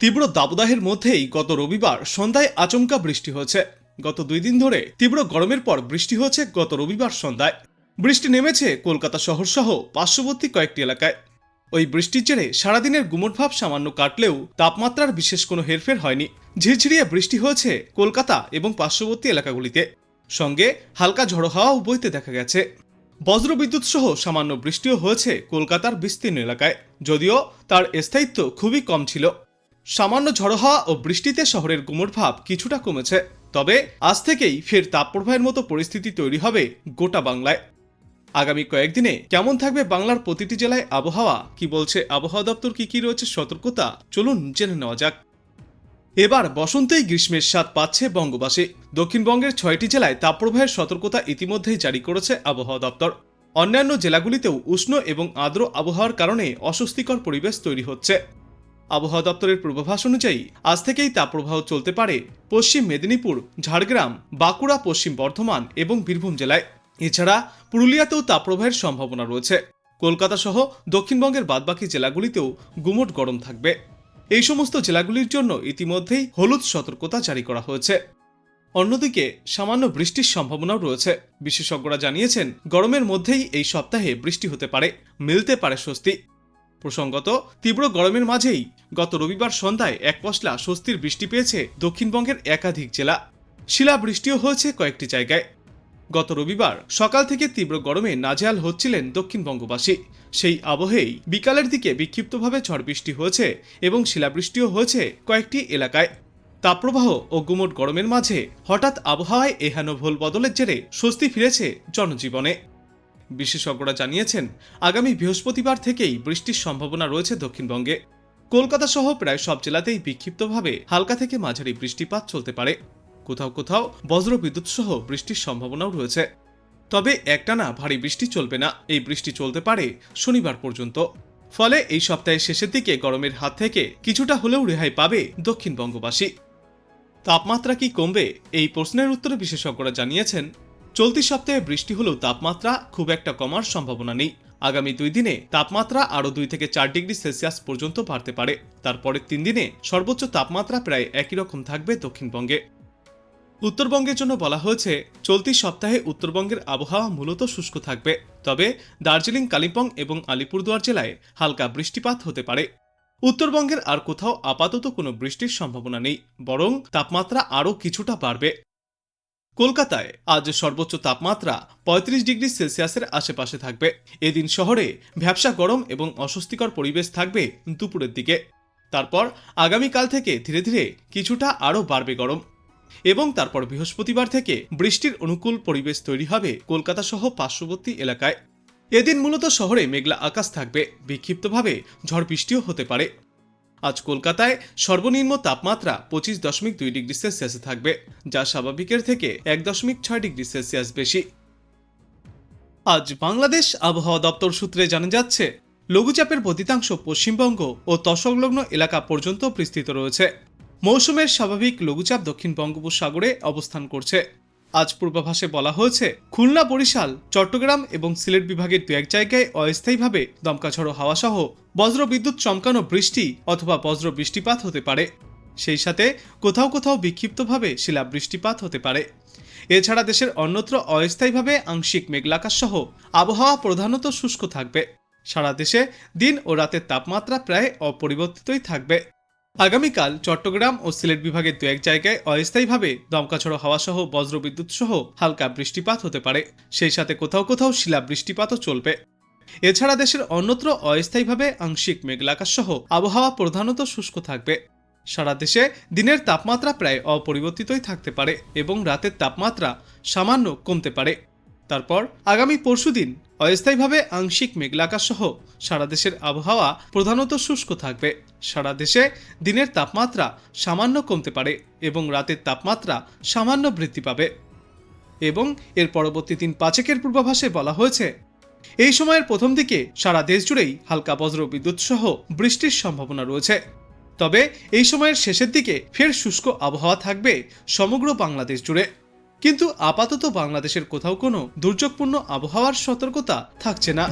তীব্র দাবদাহের মধ্যেই গত রবিবার সন্ধ্যায় আচমকা বৃষ্টি হয়েছে। গত দুই দিন ধরে তীব্র গরমের পর বৃষ্টি হয়েছে গত রবিবার সন্ধ্যায়। বৃষ্টি নেমেছে কলকাতা শহর সহ পার্শ্ববর্তী কয়েকটি এলাকায়। ওই বৃষ্টির জেরে সারাদিনের গুমট ভাব সামান্য কাটলেও তাপমাত্রার বিশেষ কোনো হেরফের হয়নি। ঝিরঝিরিয়ে বৃষ্টি হয়েছে কলকাতা এবং পার্শ্ববর্তী এলাকাগুলিতে। সঙ্গে হালকা ঝড়ো হাওয়াও বইতে দেখা গেছে। বজ্রবিদ্যুৎ সহ সামান্য বৃষ্টিও হয়েছে কলকাতার বিস্তীর্ণ এলাকায়, যদিও তার স্থায়িত্ব খুবই কম ছিল। সামান্য ঝড়ো হাওয়া ও বৃষ্টিতে শহরের গুমট ভাব কিছুটা কমেছে। তবে আজ থেকেই ফের তাপপ্রবাহের মতো পরিস্থিতি তৈরি হবে গোটা বাংলায়। আগামী কয়েকদিনে কেমন থাকবে বাংলার প্রতিটি জেলায় আবহাওয়া? কি বলছে আবহাওয়া দপ্তর? কি কি রয়েছে? সতর্কতা? চলুন জেনে নেওয়া যাক। এবার বসন্তেই গ্রীষ্মের স্বাদ পাচ্ছে বঙ্গবাসী। দক্ষিণবঙ্গের ছয়টি জেলায় তাপপ্রবাহের সতর্কতা ইতিমধ্যেই জারি করেছে আবহাওয়া দপ্তর। অন্যান্য জেলাগুলিতেও উষ্ণ এবং আর্দ্র আবহাওয়ার কারণে অস্বস্তিকর পরিবেশ তৈরি হচ্ছে। আবহাওয়া দপ্তরের পূর্বাভাস অনুযায়ী, আজ থেকেই তাপপ্রবাহ চলতে পারে পশ্চিম মেদিনীপুর, ঝাড়গ্রাম, বাঁকুড়া, পশ্চিম বর্ধমান এবং বীরভূম জেলায়। এছাড়া পুরুলিয়াতেও তাপপ্রবাহের সম্ভাবনা রয়েছে। কলকাতা সহ দক্ষিণবঙ্গের বাদবাকি জেলাগুলিতেও গুমট গরম থাকবে। এই সমস্ত জেলাগুলির জন্য ইতিমধ্যেই হলুদ সতর্কতা জারি করা হয়েছে। অন্যদিকে, সামান্য বৃষ্টির সম্ভাবনাও রয়েছে। বিশেষজ্ঞরা জানিয়েছেন, গরমের মধ্যেই এই সপ্তাহে বৃষ্টি হতে পারে, মিলতে পারে স্বস্তি। প্রসঙ্গত, তীব্র গরমের মাঝেই গত রবিবার সন্ধ্যায় এক পশলা স্বস্তির বৃষ্টি পেয়েছে দক্ষিণবঙ্গের একাধিক জেলা। শিলা বৃষ্টিও হয়েছে কয়েকটি জায়গায়। গত রবিবার সকাল থেকে তীব্র গরমে নাজেহাল হচ্ছিলেন দক্ষিণবঙ্গবাসী। সেই আবহেই বিকালের দিকে বিক্ষিপ্তভাবে ঝড় বৃষ্টি হয়েছে এবং শিলাবৃষ্টিও হয়েছে কয়েকটি এলাকায়। তাপপ্রবাহ ও গুমট গরমের মাঝে হঠাৎ আবহাওয়ায় এহেন ভোল বদলের জেরে স্বস্তি ফিরেছে জনজীবনে। বিশেষজ্ঞরা জানিয়েছেন, আগামী বৃহস্পতিবার থেকেই বৃষ্টির সম্ভাবনা রয়েছে দক্ষিণবঙ্গে। কলকাতা সহ প্রায় সব জেলাতেই বিক্ষিপ্তভাবে হালকা থেকে মাঝারি বৃষ্টিপাত চলতে পারে। কোথাও কোথাও বজ্রবিদ্যুৎ সহ বৃষ্টির সম্ভাবনাও রয়েছে। তবে একটানা ভারী বৃষ্টি চলবে না। এই বৃষ্টি চলতে পারে শনিবার পর্যন্ত। ফলে এই সপ্তাহের শেষের দিকে গরমের হাত থেকে কিছুটা হলেও রেহাই পাবে দক্ষিণবঙ্গবাসী। তাপমাত্রা কি কমবে? এই প্রশ্নের উত্তরে বিশেষজ্ঞরা জানিয়েছেন চলতি সপ্তাহে বৃষ্টি হলেও তাপমাত্রা খুব একটা কমার সম্ভাবনা নেই। আগামী দুই দিনে তাপমাত্রা আরও দুই থেকে চার ডিগ্রি সেলসিয়াস পর্যন্ত বাড়তে পারে। তারপরের তিন দিনে সর্বোচ্চ তাপমাত্রা প্রায় একই রকম থাকবে দক্ষিণবঙ্গে। উত্তরবঙ্গের জন্য বলা হয়েছে, চলতি সপ্তাহে উত্তরবঙ্গের আবহাওয়া মূলত শুষ্ক থাকবে। তবে দার্জিলিং, কালিম্পং এবং আলিপুরদুয়ার জেলায় হালকা বৃষ্টিপাত হতে পারে। উত্তরবঙ্গের আর কোথাও আপাতত কোনো বৃষ্টির সম্ভাবনা নেই, বরং তাপমাত্রা আরও কিছুটা বাড়বে। কলকাতায় আজ সর্বোচ্চ তাপমাত্রা পঁয়ত্রিশ ডিগ্রি সেলসিয়াসের আশেপাশে থাকবে। এদিন শহরে ভ্যাবসা গরম এবং অস্বস্তিকর পরিবেশ থাকবে দুপুরের দিকে। তারপর আগামীকাল থেকে ধীরে ধীরে কিছুটা আরও বাড়বে গরম। এবং তারপর বৃহস্পতিবার থেকে বৃষ্টির অনুকূল পরিবেশ তৈরি হবে কলকাতা সহ পার্শ্ববর্তী এলাকায়। এদিন মূলত শহরে মেঘলা আকাশ থাকবে। বিক্ষিপ্তভাবে ঝড় বৃষ্টিও হতে পারে। আজ কলকাতায় সর্বনিম্ন তাপমাত্রা পঁচিশ দশমিক দুই ডিগ্রি সেলসিয়াসে থাকবে, যা স্বাভাবিকের থেকে এক দশমিক ছয় ডিগ্রি সেলসিয়াস বেশি। আজ বাংলাদেশ আবহাওয়া দপ্তর সূত্রে জানা যাচ্ছে, লঘুচাপের প্রতিতাংশ পশ্চিমবঙ্গ ও তসংলগ্ন এলাকা পর্যন্ত বিস্তৃত রয়েছে। মৌসুমের স্বাভাবিক লঘুচাপ দক্ষিণ বঙ্গোপসাগরে অবস্থান করছে। আজ পূর্বাভাসে বলা হয়েছে, খুলনা, বরিশাল, চট্টগ্রাম এবং সিলেট বিভাগের দু এক জায়গায় অস্থায়ীভাবে দমকা ঝড়ো হাওয়া সহ বজ্র বিদ্যুৎ চমকানো বৃষ্টি অথবা বজ্র বৃষ্টিপাত হতে পারে। সেই সাথে কোথাও কোথাও বিক্ষিপ্তভাবে শিলা বৃষ্টিপাত হতে পারে। এছাড়া দেশের অন্যত্র অস্থায়ীভাবে আংশিক মেঘলাকাশ সহ আবহাওয়া প্রধানত শুষ্ক থাকবে। সারা দেশে দিন ও রাতের তাপমাত্রা প্রায় অপরিবর্তিতই থাকবে। আগামীকাল চট্টগ্রাম ও সিলেট বিভাগের দু এক জায়গায় অস্থায়ীভাবে দমকাছড়ো হাওয়া সহ বজ্রবিদ্যুৎ সহ হালকা বৃষ্টিপাত হতে পারে। সেই সাথে কোথাও কোথাও শিলা বৃষ্টিপাতও চলবে। এছাড়া দেশের অন্যত্র অস্থায়ীভাবে আংশিক মেঘলাকাশ সহ আবহাওয়া প্রধানত শুষ্ক থাকবে। সারা দেশে দিনের তাপমাত্রা প্রায় অপরিবর্তিতই থাকতে পারে এবং রাতের তাপমাত্রা সামান্য কমতে পারে। তারপর আগামী পরশুদিন অস্থায়ীভাবে আংশিক মেঘলাকাশ সহ সারা দেশের আবহাওয়া প্রধানত শুষ্ক থাকবে। সারা দেশে দিনের তাপমাত্রা সামান্য কমতে পারে এবং রাতের তাপমাত্রা সামান্য বৃদ্ধি পাবে। এবং এর পরবর্তী দিন পাঁচেকের পূর্বাভাসে বলা হয়েছে, এই সময়ের প্রথম দিকে সারা দেশ জুড়েই হালকা বজ্র বিদ্যুৎ সহ বৃষ্টির সম্ভাবনা রয়েছে। তবে এই সময়ের শেষের দিকে ফের শুষ্ক আবহাওয়া থাকবে সমগ্র বাংলাদেশ জুড়ে। কিন্তু আপাতত বাংলাদেশের কোথাও কোনো দুর্যোগপূর্ণ আবহাওয়ার সতর্কতা থাকছে না।